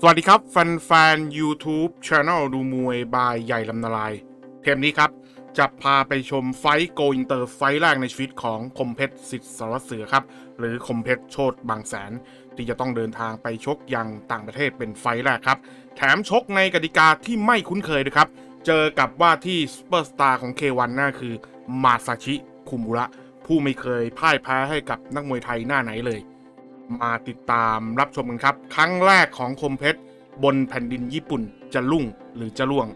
สวัสดีครับ แฟนๆ YouTube Channel ดูมวยบายใหญ่ลำนาลาย เทปนี้ครับ จะพาไปชมไฟโกอินเตอร์ไฟแรกในชีวิตของคมเพชรสิทธิ์สารเสือครับ หรือคมเพชรโชตบางแสน ที่จะต้องเดินทางไปชกยังต่างประเทศเป็นไฟแรกครับ แถมชกในกติกาที่ไม่คุ้นเคยด้วยครับ เจอกับว่าที่ซูเปอร์สตาร์ของ K1 นั่นคือมาซาชิคุมุระผู้ไม่เคยพ่ายแพ้ให้กับนักมวยไทยหน้าไหนเลย มาติดตามรับชมกันครับ ครั้งแรกของคมเพชรบนแผ่นดินญี่ปุ่นจะลุ่งหรือจะล่วง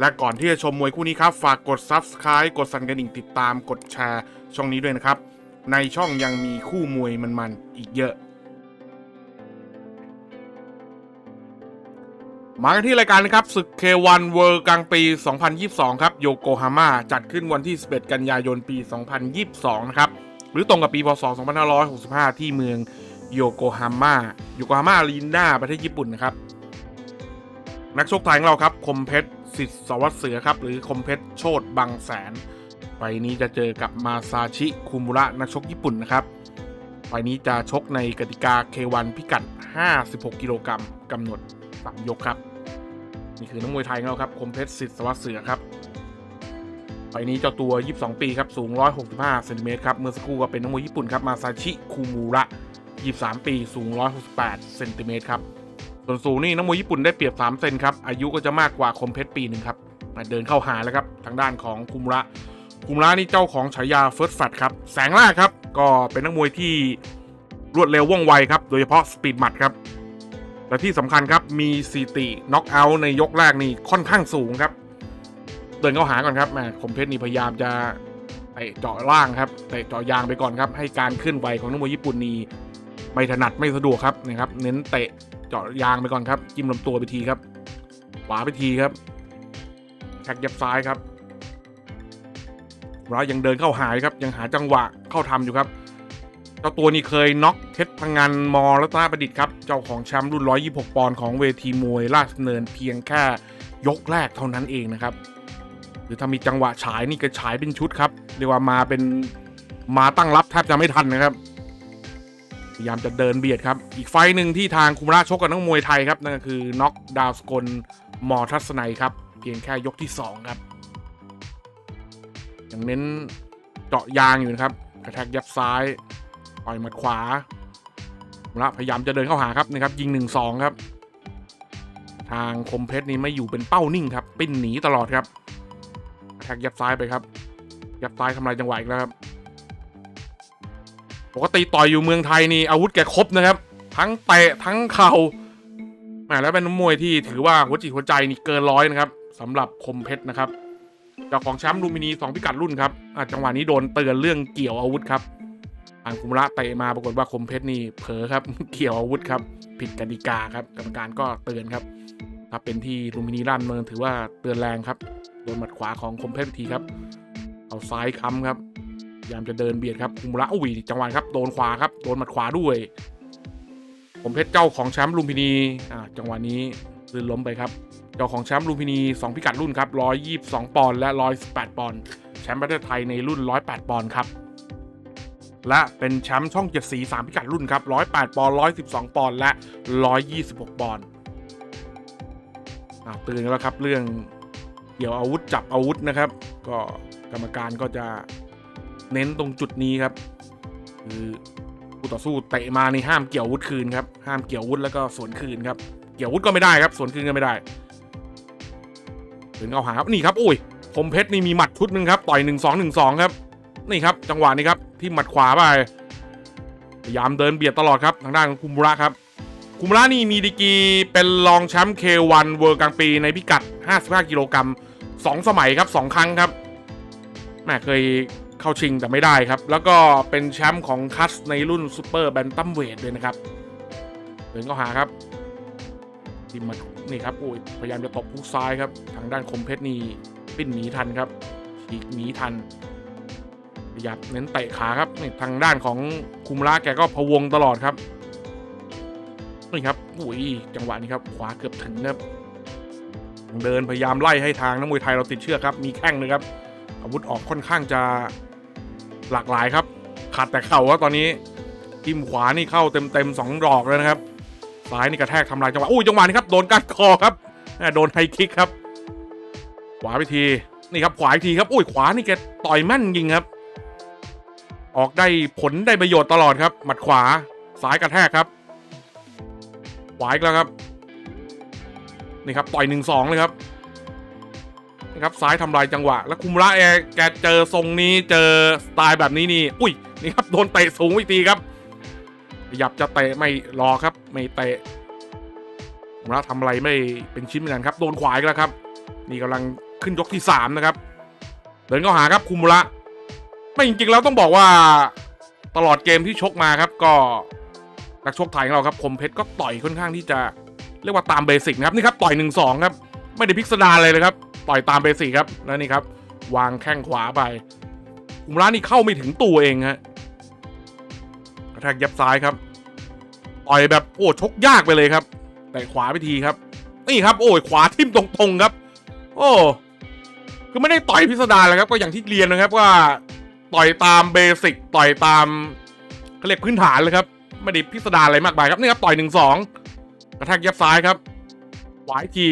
และก่อนที่จะชมมวยคู่นี้ครับ ฝากกด Subscribe กดสั่นกระดิ่งติดตามกดแชร์ช่องนี้ด้วยนะครับ ในช่องยังมีคู่มวยมันๆอีกเยอะ มากันที่รายการนะครับศึก K1 World กลางปี 2022 ครับโยโกฮาม่าจัดขึ้นวันที่ 11 กันยายนปี 2022 นะครับ หรือตรงกับปีพศ 2565 ที่เมืองโยโกฮาม่าโยโกฮาม่าอารีนาประเทศญี่ปุ่นนะครับนักชกไทยของเราครับคมเพชรสิทธิ์สวัสดิ์เสือครับหรือคมเพชรโชตบางแสนไฟล์นี้จะเจอกับมาซาชิคุมุระนักชกญี่ปุ่นนะครับไฟล์นี้จะชกในกติกา K1 พิกัด 56 กิโลกรัมกำหนด3ยกครับ นี่คือนักมวยไทยของเราครับคมเพชรสิทธิ์สวัสดิ์เสือครับ ไฟล์นี้เจ้าตัว 22 ปีครับ สูง 165เซนติเมตรครับ เมื่อสักครู่ก็เป็นนักมวยญี่ปุ่นครับ มาซาชิคุมุระ 23 ปี สูง 168เซนติเมตรครับ ส่วนสูงนี่นักมวยญี่ปุ่นได้เปรียบ 3 เซนครับ อายุก็จะมากกว่าคมเพชรปีหนึ่งครับ มาเดินเข้าหาแล้วครับ ทางด้านของคุมุระคุมุระนี่เจ้าของฉายาเฟิร์สแฟตครับ แสงล่าครับ ก็เป็นนักมวยที่รวดเร็วว่องไวครับ โดยเฉพาะสปีดหมัดครับ และที่สำคัญครับ มีสติน็อกเอาท์ในยกแรกนี่ค่อนข้างสูงครับ เดินเข้าหาก่อนครับแหมคมเพชรนี่พยายามจะเตะเจาะล่างครับเตะเจาะยางไปก่อนครับ ให้การเคลื่อนไหวของนักมวยญี่ปุ่นนี่ไม่ถนัดไม่สะดวกครับนะครับ เน้นเตะเจาะยางไปก่อนครับจิ้มลำตัวไปทีครับขวาไปทีครับแท็กยับซ้ายครับเรายังเดินเข้าหายครับ ยังหาจังหวะเข้าทำอยู่ครับเจ้าตัวนี้เคยน็อกเพชรพังงานมอรัตนประดิษฐ์ครับ เจ้าของแชมป์รุ่น 126 ปอนด์ของเวทีมวยราชดเนินเพียงแค่ยกแรกเท่านั้นเองนะครับ รือถ้ามีจังหวะฉายนี่ก็ฉายเป็นชุดครับเรียกว่ามาเป็นมาตั้งรับแทบจะไม่ทันนะครับพยายามจะเดินเบียดครับ อีกไฟหนึ่งที่ทางคุมราชชกกับนักมวยไทยครับ นั่นก็คือน็อกดาวสกลมอทัศนัยครับ เพียงแค่ยกที่ 2 ครับยังเน้นเจาะยางอยู่นะครับกระแทกยับซ้ายต่อยหมัดขวาคุมระพยายามจะเดินเข้าหาครับนะครับยิง 1-2 ครับ ทางคมเพชรนี่ไม่อยู่เป็นเป้านิ่งครับปิ้นหนีตลอดครับ แทกยับซ้ายไปครับ ยับซ้ายทำลายจังหวะอีกแล้วครับ ปกติต่อยอยู่เมืองไทยนี่อาวุธแกครบนะครับ ทั้งเตะทั้งเข่าแหมแล้วเป็นนักมวยที่ถือว่าหัวจิตหัวใจนี่เกินร้อยนะครับสำหรับคมเพชรนะครับเจ้าของแชมป์ลูมินีสองพิกัดรุ่นครับอจังหวะนี้โดนเตือนเรื่องเกี่ยวอาวุธครับทางคุมระเตะมาปรากฏว่าคมเพชรนี่เผลอครับ เกี่ยวอาวุธครับ ผิดกติกาครับกรรมการก็เตือนครับ ถ้าเป็นที่ลูมินีด้านเมืองถือว่าเตือนแรงครับ โดนหมัดขวาของคมเพชรทีครับเอาซ้ายค้ำครับพยายามจะเดินเบียดครับคุมระอุ้ยจังหวะครับโดนขวาครับโดนหมัดขวาด้วยผมเพชรเจ้าของแชมป์ลุมพินีอ่าจังหวะนี้ลื่นล้มไปครับเจ้าของแชมป์ลุมพินี 2 พิกัดรุ่นครับ122 ปอนด์และ 118 ปอนด์แชมป์ประเทศไทยในรุ่น 108 ปอนด์ครับ และเป็นแชมป์ช่องเจ็ดสี 3 พิกัดรุ่นครับ108 ปอนด์112 ปอนด์และ 126 ปอนด์อ่าตือนแล้วครับเรื่อง กี่ยวอาวุธจับอาวุธนะครับ ก็กรรมการก็จะเน้นตรงจุดนี้ครับ คือผู้ต่อสู้เตะมานี่ห้ามเกี่ยวอาวุธคืนครับห้ามเกี่ยวอาวุธแล้วก็สวนคืนครับเกี่ยวอาวุธก็ไม่ได้ครับ สวนคืนก็ไม่ได้ถึงเอาหาครับนี่ครับอุ้ยคมเพชรนี่มีหมัดชุดหนึ่งครับต่อยหนึ่งสองหนึ่งสองครับนี่ครับ จังหวะนี้ครับที่หมัดขวาไปพยายามเดินเบียดตลอดครับทางด้านของคุมระครับคุมระนี่มีดีกีเป็นรองแชมป์ K1 เวิร์กลางปีในพิกัด 55 กิโลกรัม สองสมัยครับสองครั้งครับแม่เคยเข้าชิงแต่ไม่ได้ครับ แล้วก็เป็นแชมป์ของคัสในรุ่นซูเปอร์แบนตัมเวทด้วยนะครับเดินเข้าหาครับทีมมันนี่ครับโอ้ยพยายามจะตบผู้ซ้ายครับ ทางด้านคมเพชรนี่ปิ้นหนีทันครับฉีกหนีทันพยายามเน้นเตะขาครับนี่ทางด้านของคุมระแกก็พะวงตลอดครับนี่ครับอุ้ยจังหวะนี้ครับขวาเกือบถึงครับ เดินพยายามไล่ให้ทางนักมวยไทยเราติดเชือกครับ มีแข้งนะครับ อาวุธออกค่อนข้างจะหลากหลายครับ ขาดแต่เข่าครับตอนนี้ทิมขวานี่เข้าเต็มๆสองดอกแล้วนะครับซ้ายนี่กระแทกทำลายจังหวะอุ้ยจังหวะนี้ครับโดนก้านคอครับโดนไฮคิกครับ ขวาไปทีนี่ครับขวาอีกทีครับอุ้ยขวานี่แกต่อยแม่นจริงครับ ออกได้ผลได้ประโยชน์ตลอดครับ หมัดขวาซ้ายกระแทกครับขวาอีกแล้วครับ นี่ครับต่อยหนึ่งสองเลยครับนี่ครับซ้ายทำลายจังหวะ แล้วคุมระแอแกเจอทรงนี้เจอสไตล์แบบนี้นี่ อุ้ยนี่ครับโดนเตะสูงอีกทีครับขยับจะเตะไม่รอครับไม่เตะคุมระทำอะไรไม่เป็นชิ้นเป็นอันครับ โดนขวาอีกแล้วครับ นี่กำลังขึ้นยกที่สามนะครับ เดินเข้าหาครับคุมระไม่จริงๆแล้วต้องบอกว่าตลอดเกมที่ชกมาครับก็นักชกไทยของเราครับคมเพชรก็ต่อยค่อนข้างที่จะ เรียกว่าตามเบสิกนะครับนี่ครับต่อยหนึ่งสองครับ ไม่ได้พิสดารเลยนะครับ ต่อยตามเบสิกครับแล้วนี่ครับ วางแข้งขวาไปอุมระนี่เข้าไม่ถึงตัวเองฮะกระแทกยับซ้ายครับต่อยแบบโอ้ชกยากไปเลยครับแต่ขวาไปทีครับ นี่ครับ โอ้ยขวาทิ่มตรงๆครับ โอ้คือไม่ได้ต่อยพิสดารเลยครับ ก็อย่างที่เรียนนะครับว่าต่อยตามเบสิกต่อยตามเขาเรียกพื้นฐานเลยครับ ไม่ได้พิสดารอะไรมากมายครับนี่ครับต่อยหนึ่งสอง กระแทกยับซ้ายครับขวาอีกที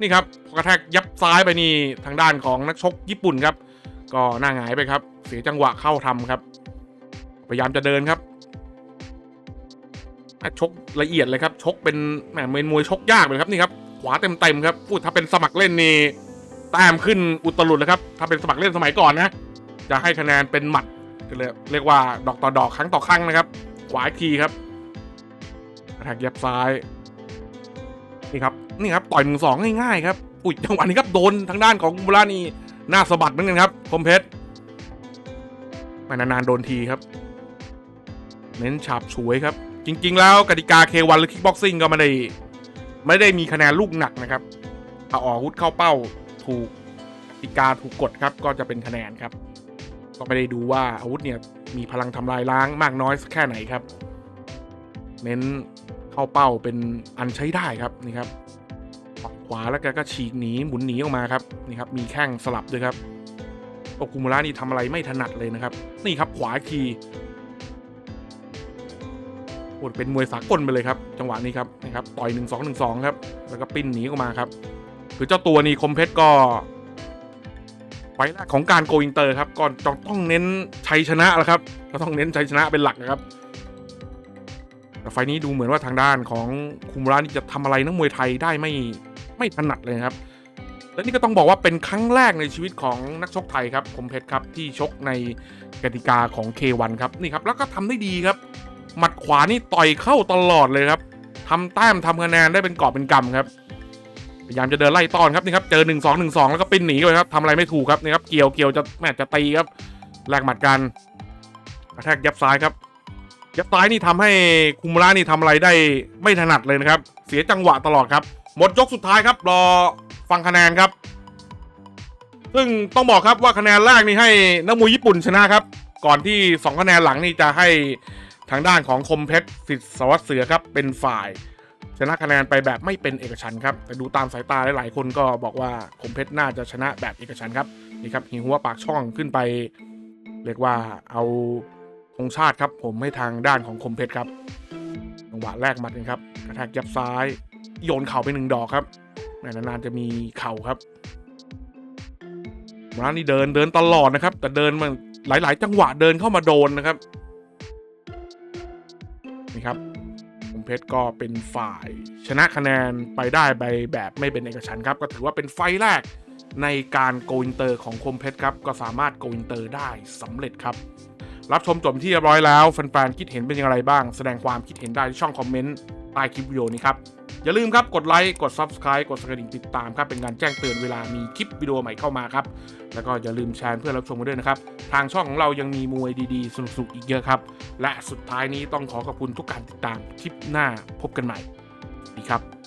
นี่ครับพอกระแทกยับซ้ายไปนี่ทางด้านของนักชกญี่ปุ่นครับ ก็หน้าหงายไปครับ เสียจังหวะเข้าทำครับ พยายามจะเดินครับชกละเอียดเลยครับ ชกเป็นแหมเป็นมวยชกยากเลยครับนี่ครับขวาเต็มๆครับพูดถ้าเป็นสมัครเล่นนี่แต้มขึ้นอุตลุดเลยครับ ถ้าเป็นสมัครเล่นสมัยก่อนนะ จะให้คะแนนเป็นหมัดก็เลยเรียกว่าดอกต่อดอกครั้งต่อครั้งนะครับ ขวาอีกทีครับกระแทกยับซ้าย นี่ครับนี่ครับต่อยหนึ่งสองง่ายๆครับอุ้ยจังหวะนี้ครับโดนทางด้านของบุรานี่หน้าสะบัดเหมือนกันครับคมเพชรไม่นานๆโดนทีครับ เน้นฉาบฉวยครับ จริง ๆ แล้วกติกา K1 หรือ Kickboxing ก็ไม่ได้ไม่ได้มีคะแนนลูกหนักนะครับถ้าออกอาวุธเข้าเป้าถูกกติกาถูกกดครับ ก็จะเป็นคะแนนครับก็ไม่ได้ดูว่าอาวุธเนี่ยมีพลังทำลายล้างมากน้อยแค่ไหนครับ เน้น เข้าเป้าเป็นอันใช้ได้ครับนี่ครับขวาแล้วแกก็ฉีกหนีหมุนหนีออกมาครับนี่ครับมีแข้งสลับด้วยครับโอคุมุระนี่ทำอะไรไม่ถนัดเลยนะครับ นี่ครับขวาอีกทีโอ้เป็นมวยสากลไปเลยครับ จังหวะนี้ครับนะครับต่อยหนึ่งสองหนึ่งสองครับ แล้วก็ปิ้นหนีออกมาครับคือเจ้าตัวนี้คมเพชรก็ไฟแรกของการโกอินเตอร์ครับก็ต้องเน้นชัยชนะแล้วครับก็ต้องเน้นชัยชนะเป็นหลักนะครับ แต่ไฟนี้ดูเหมือนว่าทางด้านของคุมระนี่จะทำอะไรนักมวยไทยได้ไม่ไม่ถนัดเลยครับ และนี่ก็ต้องบอกว่าเป็นครั้งแรกในชีวิตของนักชกไทยครับคมเพชรครับที่ชกในกติกาของ K1 ครับนี่ครับแล้วก็ทำได้ดีครับ หมัดขวานี่ต่อยเข้าตลอดเลยครับทำแต้มทำคะแนนได้เป็นกอบเป็นกำครับพยายามจะเดินไล่ต้อนครับนี่ครับเจอ1 2 1 2แล้วก็ปิ้นหนีเลยครับทำอะไรไม่ถูกครับนี่ครับเกี่ยวเกี่ยวจะแม่จะตีครับแลกหมัดกันกระแทกยับซ้ายครับ ยับซ้ายนี่ทำให้คุมระนี่ทำอะไรได้ไม่ถนัดเลยนะครับ เสียจังหวะตลอดครับ หมดยกสุดท้ายครับ รอฟังคะแนนครับ ซึ่งต้องบอกครับว่าคะแนนแรกนี่ให้นักมวยญี่ปุ่นชนะครับ ก่อนที่ 2 คะแนนหลังนี่จะให้ทางด้านของคมเพชรสิทธิ์สวัสดิ์เสือครับ เป็นฝ่าย ชนะคะแนนไปแบบไม่เป็นเอกฉันครับ แต่ดูตามสายตาหลายๆคนก็บอกว่าคมเพชรน่าจะชนะแบบเอกฉันครับนี่ครับหิวหัวปากช่องขึ้นไป เรียกว่าเอา ธงชาติครับ ผมให้ทางด้านของคมเพชรครับจังหวะแรกหมัดกันครับกระแทกยับซ้าย โยนเข่าไปหนึ่งดอกครับแม่นานๆจะมีเข่าครับร้านนี้เดินเดินตลอดนะครับ แต่เดินมันหลาย ๆ จังหวะเดินเข้ามาโดนนะครับนี่ครับคมเพชรก็เป็นฝ่ายชนะคะแนนไปได้ไปแบบไม่เป็นเอกฉันท์ครับ ก็ถือว่าเป็นไฟแรกในการโกอินเตอร์ของคมเพชรครับ ก็สามารถโกอินเตอร์ได้สำเร็จครับ รับชมจบที่เรียบร้อยแล้วแฟนๆคิดเห็นเป็นอย่างไรบ้าง แสดงความคิดเห็นได้ที่ช่องคอมเมนต์ใต้คลิปวิดีโอนี้ครับ อย่าลืมครับกดไลค์กด Subscribe กดกระดิ่งติดตามครับ เป็นการแจ้งเตือนเวลามีคลิปวิดีโอใหม่เข้ามาครับ แล้วก็อย่าลืมแชร์เพื่อนรับชมกันด้วยนะครับ ทางช่องของเรายังมีมวยดีๆ สนุกๆอีกเยอะครับ และสุดท้ายนี้ต้องขอขอบคุณทุกการติดตามคลิปหน้าพบกันใหม่ดีครับ